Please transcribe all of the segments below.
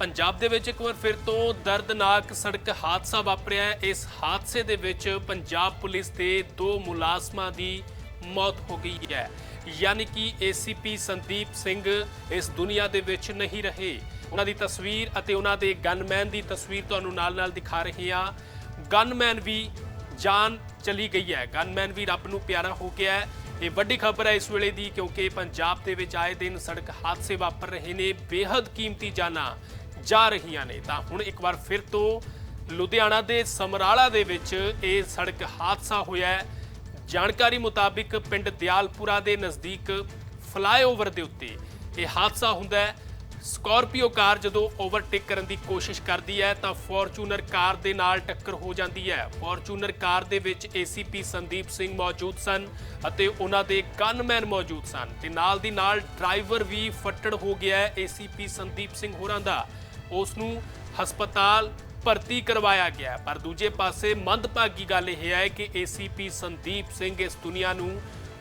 ਪੰਜਾਬ ਦੇ ਵਿੱਚ ਇੱਕ ਵਾਰ ਫਿਰ ਤੋਂ ਦਰਦਨਾਕ ਸੜਕ ਹਾਦਸਾ ਵਾਪਰਿਆ ਹੈ। ਇਸ ਹਾਦਸੇ ਦੇ ਵਿੱਚ ਪੰਜਾਬ ਪੁਲਿਸ ਦੇ ਦੋ ਮੁਲਾਜ਼ਮਾਂ ਦੀ ਮੌਤ ਹੋ ਗਈ ਹੈ। ਯਾਨੀ ਕਿ ਏਸੀਪੀ ਸੰਦੀਪ ਸਿੰਘ ਇਸ ਦੁਨੀਆ ਦੇ ਵਿੱਚ ਨਹੀਂ ਰਹੇ। ਉਹਨਾਂ ਦੀ ਤਸਵੀਰ ਅਤੇ ਉਹਨਾਂ ਦੇ ਗਨਮੈਨ ਦੀ ਤਸਵੀਰ ਤੁਹਾਨੂੰ ਨਾਲ-ਨਾਲ ਦਿਖਾ ਰਹੇ ਹਾਂ। ਗਨਮੈਨ ਵੀ ਜਾਨ ਚਲੀ ਗਈ ਹੈ। ਗਨਮੈਨ ਵੀ ਰੱਬ ਨੂੰ ਪਿਆਰਾ ਹੋ ਗਿਆ ਹੈ। ਇਹ ਵੱਡੀ ਖਬਰ ਹੈ ਇਸ ਵੇਲੇ ਦੀ ਕਿਉਂਕਿ ਪੰਜਾਬ ਦੇ ਵਿੱਚ ਆਏ ਦਿਨ ਸੜਕ ਹਾਦਸੇ ਵਾਪਰ ਰਹੇ ਨੇ। ਬੇहद ਕੀਮਤੀ ਜਾਨਾਂ ਜਾ ਰਹੀਆਂ ਨੇ। ਤਾਂ ਹੁਣ ਇੱਕ ਵਾਰ ਫਿਰ ਤੋਂ ਲੁਧਿਆਣਾ ਦੇ ਸਮਰਾਲਾ ਦੇ ਵਿੱਚ ਇਹ ਸੜਕ ਹਾਦਸਾ ਹੋਇਆ ਹੈ। ਜਾਣਕਾਰੀ ਮੁਤਾਬਿਕ ਪਿੰਡ ਦਿਆਲਪੁਰਾ ਦੇ ਨਜ਼ਦੀਕ ਫਲਾਈਓਵਰ ਦੇ ਉੱਤੇ ਇਹ ਹਾਦਸਾ ਹੁੰਦਾ ਹੈ। ਸਕਾਰਪੀਓ ਕਾਰ ਜਦੋਂ ਓਵਰਟੇਕ ਕਰਨ ਦੀ ਕੋਸ਼ਿਸ਼ ਕਰਦੀ ਹੈ ਤਾਂ ਫੋਰਚੂਨਰ ਕਾਰ ਦੇ ਨਾਲ ਟੱਕਰ ਹੋ ਜਾਂਦੀ ਹੈ। ਫੋਰਚੂਨਰ ਕਾਰ ਦੇ ਵਿੱਚ ਏਸੀਪੀ ਸੰਦੀਪ ਸਿੰਘ ਮੌਜੂਦ ਸਨ ਅਤੇ ਉਹਨਾਂ ਦੇ ਗਨਮੈਨ ਮੌਜੂਦ ਸਨ। ਤੇ ਨਾਲ ਦੀ ਨਾਲ ਡਰਾਈਵਰ ਵੀ ਫੱਟੜ ਹੋ ਗਿਆ ਹੈ। ਏਸੀਪੀ ਸੰਦੀਪ ਸਿੰਘ ਹੋਰਾਂ ਦਾ ਉਸ ਨੂੰ ਹਸਪਤਾਲ ਭਰਤੀ ਕਰਵਾਇਆ ਗਿਆ ਪਰ ਦੂਜੇ ਪਾਸੇ ਮੰਦਭਾਗੀ ਗੱਲ ਇਹ ਹੈ ਕਿ ਏਸੀਪੀ ਸੰਦੀਪ ਸਿੰਘ ਇਸ ਦੁਨੀਆ ਨੂੰ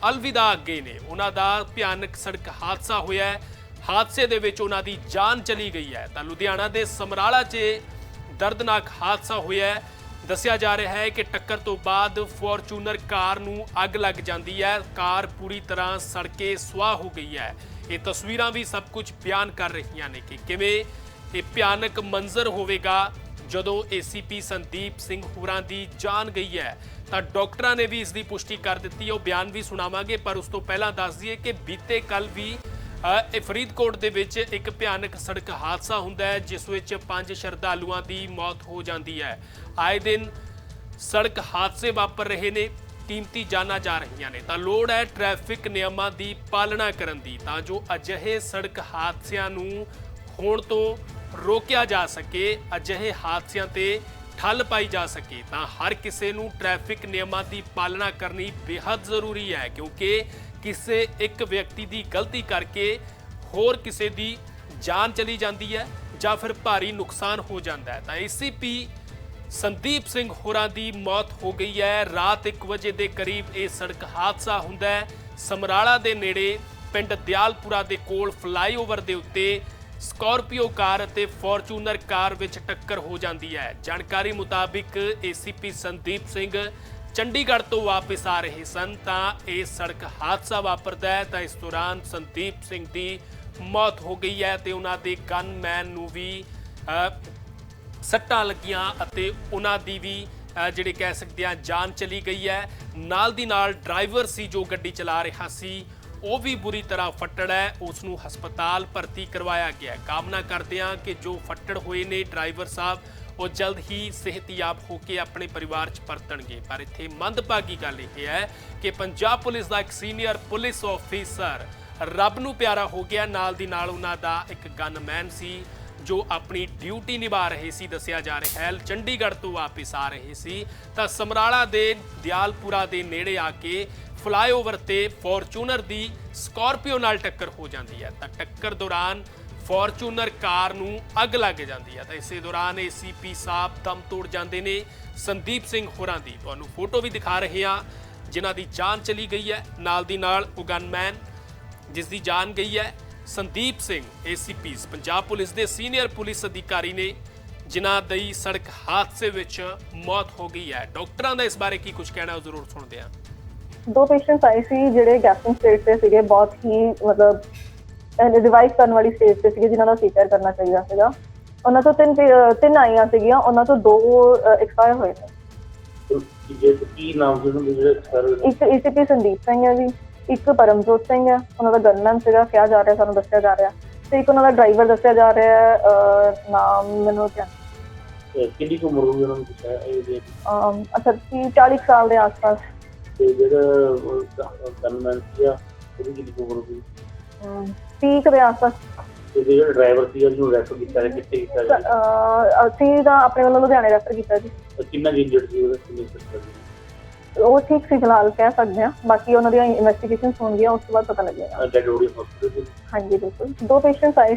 ਅਲਵਿਦਾ ਅੱਗੇ ਨੇ। ਉਹਨਾਂ ਦਾ ਭਿਆਨਕ ਸੜਕ ਹਾਦਸਾ ਹੋਇਆ ਹੈ। ਹਾਦਸੇ ਦੇ ਵਿੱਚ ਉਹਨਾਂ ਦੀ ਜਾਨ ਚਲੀ ਗਈ ਹੈ। ਤਾਂ ਲੁਧਿਆਣਾ ਦੇ ਸਮਰਾਲਾ 'ਚ ਦਰਦਨਾਕ ਹਾਦਸਾ ਹੋਇਆ ਹੈ। ਦੱਸਿਆ ਜਾ ਰਿਹਾ ਹੈ ਕਿ ਟੱਕਰ ਤੋਂ ਬਾਅਦ ਫੋਰਚੂਨਰ ਕਾਰ ਨੂੰ ਅੱਗ ਲੱਗ ਜਾਂਦੀ ਹੈ। ਕਾਰ ਪੂਰੀ ਤਰ੍ਹਾਂ ਸੜ ਕੇ ਸੁਆਹ ਹੋ ਗਈ ਹੈ। ਇਹ ਤਸਵੀਰਾਂ ਵੀ ਸਭ ਕੁਝ ਬਿਆਨ ਕਰ ਰਹੀਆਂ ਨੇ ਕਿ ਕਿਵੇਂ ਇਹ ਭਿਆਨਕ ਮੰਜ਼ਰ ਹੋਵੇਗਾ। ਜਦੋਂ ਏਸੀਪੀ ਸੰਦੀਪ ਸਿੰਘ ਹੋਰਾਂ ਦੀ ਜਾਨ ਗਈ ਹੈ, ਤਾਂ ਡਾਕਟਰਾਂ ਨੇ ਵੀ ਇਸ ਦੀ ਪੁਸ਼ਟੀ ਕਰ ਦਿੱਤੀ। ਹੈ ਉਹ ਬਿਆਨ ਵੀ ਸੁਣਾਵਾਂਗੇ, ਪਰ ਉਸ ਤੋਂ ਪਹਿਲਾਂ ਦੱਸ ਦਈਏ ਕਿ ਬੀਤੇ ਕੱਲ ਵੀ ਇਹ ਫਰੀਦਕੋਟ ਦੇ ਵਿੱਚ ਇੱਕ ਭਿਆਨਕ ਸੜਕ ਹਾਦਸਾ ਹੁੰਦਾ ਹੈ, ਜਿਸ ਵਿੱਚ ਪੰਜ ਸ਼ਰਧਾਲੂਆਂ ਦੀ ਮੌਤ ਹੋ ਜਾਂਦੀ ਹੈ। ਆਏ ਦਿਨ ਸੜਕ ਹਾਦਸੇ ਵਾਪਰ ਰਹੇ ਨੇ, ਕੀਮਤੀ ਜਾਨਾਂ ਜਾ ਰਹੀਆਂ ਨੇ। ਤਾਂ ਲੋੜ ਹੈ ਟ੍ਰੈਫਿਕ ਨਿਯਮਾਂ ਦੀ ਪਾਲਣਾ ਕਰਨ ਦੀ। ਤਾਂ ਜੋ ਅਜਿਹੇ ਸੜਕ ਹਾਦਸਿਆਂ ਨੂੰ ਹੋਣ ਤੋਂ ਰੋਕਿਆ ਜਾ ਸਕੇ, ਅਜਿਹੇ ਹਾਦਸਿਆਂ ਤੇ ਠੱਲ ਪਾਈ ਜਾ ਸਕੇ, ਤਾਂ ਹਰ ਕਿਸੇ ਨੂੰ ਟ੍ਰੈਫਿਕ ਨਿਯਮਾਂ ਦੀ ਪਾਲਣਾ ਕਰਨੀ ਬੇहद ਜ਼ਰੂਰੀ ਹੈ, ਕਿਉਂਕਿ ਕਿਸੇ ਇੱਕ ਵਿਅਕਤੀ ਦੀ ਗਲਤੀ ਕਰਕੇ ਹੋਰ ਕਿਸੇ ਦੀ ਜਾਨ ਚਲੀ ਜਾਂਦੀ ਹੈ ਜਾਂ ਫਿਰ ਭਾਰੀ ਨੁਕਸਾਨ ਹੋ ਜਾਂਦਾ ਹੈ। ਤਾਂ ਏਸੀਪੀ ਸੰਦੀਪ ਸਿੰਘ ਹੋਰਾਂ ਦੀ ਮੌਤ ਹੋ ਗਈ ਹੈ। ਰਾਤ 1 ਵਜੇ ਦੇ ਕਰੀਬ ਇਹ ਸੜਕ ਹਾਦਸਾ ਹੁੰਦਾ ਹੈ। ਸਮਰਾਲਾ ਦੇ ਨੇੜੇ ਪਿੰਡ ਦਿਆਲਪੁਰਾ ਦੇ ਕੋਲ ਫਲਾਈਓਵਰ ਦੇ ਉੱਤੇ ਸਕਾਰਪੀਓ ਕਾਰ ਅਤੇ ਫੋਰਚੂਨਰ ਕਾਰ ਵਿੱਚ ਟੱਕਰ ਹੋ ਜਾਂਦੀ ਹੈ। ਜਾਣਕਾਰੀ ਮੁਤਾਬਿਕ ਏਸੀਪੀ ਸੰਦੀਪ ਸਿੰਘ ਚੰਡੀਗੜ੍ਹ ਤੋਂ ਵਾਪਸ ਆ ਰਹੇ ਸਨ। ਤਾਂ ਇਹ ਸੜਕ ਹਾਦਸਾ ਵਾਪਰਦਾ ਹੈ ਤਾਂ ਇਸ ਦੌਰਾਨ ਸੰਦੀਪ ਸਿੰਘ ਦੀ ਮੌਤ ਹੋ ਗਈ ਹੈ ਤੇ ਉਹਨਾਂ ਦੇ ਗਨਮੈਨ ਨੂੰ ਵੀ ਸੱਟਾਂ ਲੱਗੀਆਂ ਅਤੇ ਉਹਨਾਂ ਦੀ ਵੀ ਅ, ਜਿਹੜੇ ਕਹਿ ਸਕਦੇ ਆ ਜਾਨ ਚਲੀ ਗਈ ਹੈ। ਨਾਲ ਦੀ ਨਾਲ ਡਰਾਈਵਰ ਸੀ ਜੋ ਗੱਡੀ ਚਲਾ ਰਿਹਾ ਸੀ। ਉਹ ਵੀ ਬੁਰੀ ਤਰ੍ਹਾਂ ਫੱਟੜ ਹੈ। ਉਸ ਨੂੰ ਹਸਪਤਾਲ ਭਰਤੀ ਕਰਵਾਇਆ ਗਿਆ ਕਾਮਨਾ ਕਰਦੇ ਹਾਂ ਕਿ ਜੋ ਫੱਟੜ ਹੋਏ ਨੇ ਡਰਾਈਵਰ ਸਾਹਿਬ, ਉਹ ਜਲਦ ਹੀ ਸਿਹਤਯਾਬ ਹੋ ਕੇ ਆਪਣੇ ਪਰਿਵਾਰ 'ਚ ਪਰਤਣਗੇ। ਪਰ ਇੱਥੇ ਮੰਦਭਾਗੀ ਗੱਲ ਇਹ ਹੈ ਕਿ ਪੰਜਾਬ ਪੁਲਿਸ ਦਾ ਇੱਕ ਸੀਨੀਅਰ ਪੁਲਿਸ ਆਫੀਸਰ ਰੱਬ ਨੂੰ ਪਿਆਰਾ ਹੋ ਗਿਆ। ਨਾਲ ਦੀ ਨਾਲ ਉਹਨਾਂ ਦਾ ਇੱਕ ਗਨਮੈਨ ਸੀ, ਜੋ ਆਪਣੀ ਡਿਊਟੀ ਨਿਭਾ ਰਹੇ ਸੀ, ਦੱਸਿਆ ਜਾ ਰਿਹਾ ਹੈ। ਚੰਡੀਗੜ੍ਹ ਤੋਂ ਵਾਪਸ ਆ ਰਹੇ ਸੀ। ਤਾਂ ਸਮਰਾਲਾ ਦੇ ਦਿਆਲਪੁਰਾ ਦੇ ਨੇੜੇ ਆ ਕੇ ਫਲਾਈਓਵਰ ਤੇ ਫੋਰਚੂਨਰ ਦੀ ਸਕਾਰਪੀਓ ਨਾਲ ਟੱਕਰ ਹੋ ਜਾਂਦੀ ਹੈ। ਤਾਂ ਟੱਕਰ ਦੌਰਾਨ ਫੋਰਚੂਨਰ ਕਾਰ ਨੂੰ ਅੱਗ ਲੱਗ ਜਾਂਦੀ ਹੈ। ਤਾਂ ਇਸੇ ਦੌਰਾਨ ਏਸੀਪੀ ਸਾਹਿਬ ਦਮ ਤੋੜ ਜਾਂਦੇ ਨੇ। ਸੰਦੀਪ ਸਿੰਘ ਹੋਰਾਂ ਦੀ ਤੁਹਾਨੂੰ ਫੋਟੋ ਵੀ ਦਿਖਾ ਰਹੇ ਹਾਂ, ਜਿਨ੍ਹਾਂ ਦੀ ਜਾਨ ਚਲੀ ਗਈ ਹੈ। ਨਾਲ ਦੀ ਨਾਲ ਉਹ ਗਨਮੈਨ ਜਿਸ ਦੀ ਜਾਨ ਗਈ ਹੈ, ਸੰਦੀਪ ਸਿੰਘ, ਏਸੀਪੀ, ਪੰਜਾਬ ਪੁਲਿਸ ਦੇ ਸੀਨੀਅਰ ਪੁਲਿਸ ਅਧਿਕਾਰੀ ਨੇ, ਜਿਨ੍ਹਾਂ ਦੀ ਸੜਕ ਹਾਦਸੇ ਵਿੱਚ ਮੌਤ ਹੋ ਗਈ ਹੈ। ਡਾਕਟਰਾਂ ਦਾ ਇਸ ਬਾਰੇ ਕੀ ਕੁਝ ਕਹਿਣਾ ਉਹ ਜ਼ਰੂਰ ਸੁਣਦੇ ਹਾਂ। ਦੋ ਪੇਸ਼ੈਂਟਸ ਆਏ ਸੀ ਜਿਹੜੇ ਗੈਸਟਿੰਗ ਸਟੇਟ ਤੇ ਸੀਗੇ ਬਹੁਤ ਹੀ ਮਤਲਬ ਰਿਵਾਈਵ ਕਰਨ ਵਾਲੀ ਸਟੇਜ ਤੇ ਸੀਗੇ ਜਿਨ੍ਹਾਂ ਦਾ ਸੀਪੀਆਰ ਕਰਨਾ ਚਾਹੀਦਾ ਸੀਗਾ। ਉਹਨਾਂ ਤੋਂ ਤਿੰਨ ਤਿੰਨ ਆਈਆਂ ਸੀਗੀਆਂ ਉਹਨਾਂ ਤੋਂ ਦੋ ਐਕਸਪਾਇਰ ਹੋਏ ਨੇ। ਜੇ ਕੀ ਨਾਮ ਜਿਹੜੇ ਇੱਕ ਏਸੀਪੀ ਸੰਦੀਪ ਸਿੰਘ ਹੈ ਜੀ ਇੱਕ ਪਰਮਜੋਤ ਸਿੰਘ ਹੈ ਉਹਨਾਂ ਦਾ ਗਨਮੈਨ ਸੀਗਾ ਕਿਹਾ ਜਾ ਰਿਹਾ ਸਾਨੂੰ ਦੱਸਿਆ ਜਾ ਰਿਹਾ। ਤੇ ਇੱਕ ਉਹਨਾਂ ਦਾ ਡਰਾਈਵਰ ਦੱਸਿਆ ਜਾ ਰਿਹਾ ਹੈ ਨਾਮ ਮੈਨੂੰ ਕਿਹਾ ਕਿੰਨੀ ਕੁ ਉਮਰ ਹੋਈ ਉਹਨਾਂ ਨੂੰ ਪੁੱਛਿਆ ਇਹ ਦੇ ਅਮ ਅੱਛਾ 30 40 ਸਾਲ ਦੇ ਆਸ-ਪਾਸ। ਤੇ ਜਿਹੜਾ ਗਨਮੈਨ ਸੀਗਾ ਉਹਦੀ ਕਿੰਨੀ ਕੁ ਉਮਰ ਹੋਈ ਅਮ, 30 ਕੁ ਦੇ ਆਸ-ਪਾਸ। ਤੇ ਜਿਹੜਾ ਡਰਾਈਵਰ ਸੀਗਾ ਜਿਹਨੂੰ ਰੈਫਰ ਕੀਤਾ ਗਿਆ ਕਿੱਥੇ ਕੀਤਾ ਗਿਆ ਅਹ, ਅਸੀਂ ਤਾਂ ਆਪਣੇ ਵੱਲੋਂ ਲੁਧਿਆਣੇ ਰੈਫਰ ਕੀਤਾ ਜੀ। ਤੇ ਕਿੰਨਾ ਇੰਜਰਡ ਸੀ ਉਹਦਾ ਕਿੰਨੀ ਸੱਟ ਉਹ ਠੀਕ ਸੀ ਫਿਲਹਾਲ ਕਹਿ ਸਕਦੇ ਹਾਂ। ਬਾਕੀ ਉਹਨਾਂ ਦੀਆਂ ਇਨਵੈਸਟੀਗੇਸ਼ਨਸ ਹੋਣਗੀਆਂ ਉਸ ਤੋਂ ਬਾਅਦ ਪਤਾ ਲੱਗੇਗਾ। ਡੈਡ ਬੋਡੀ ਹਸਪੀਟਲ ਹਾਂਜੀ ਬਿਲਕੁਲ। ਦੋ ਪੇਸ਼ੈਂਟਸ ਆਏ।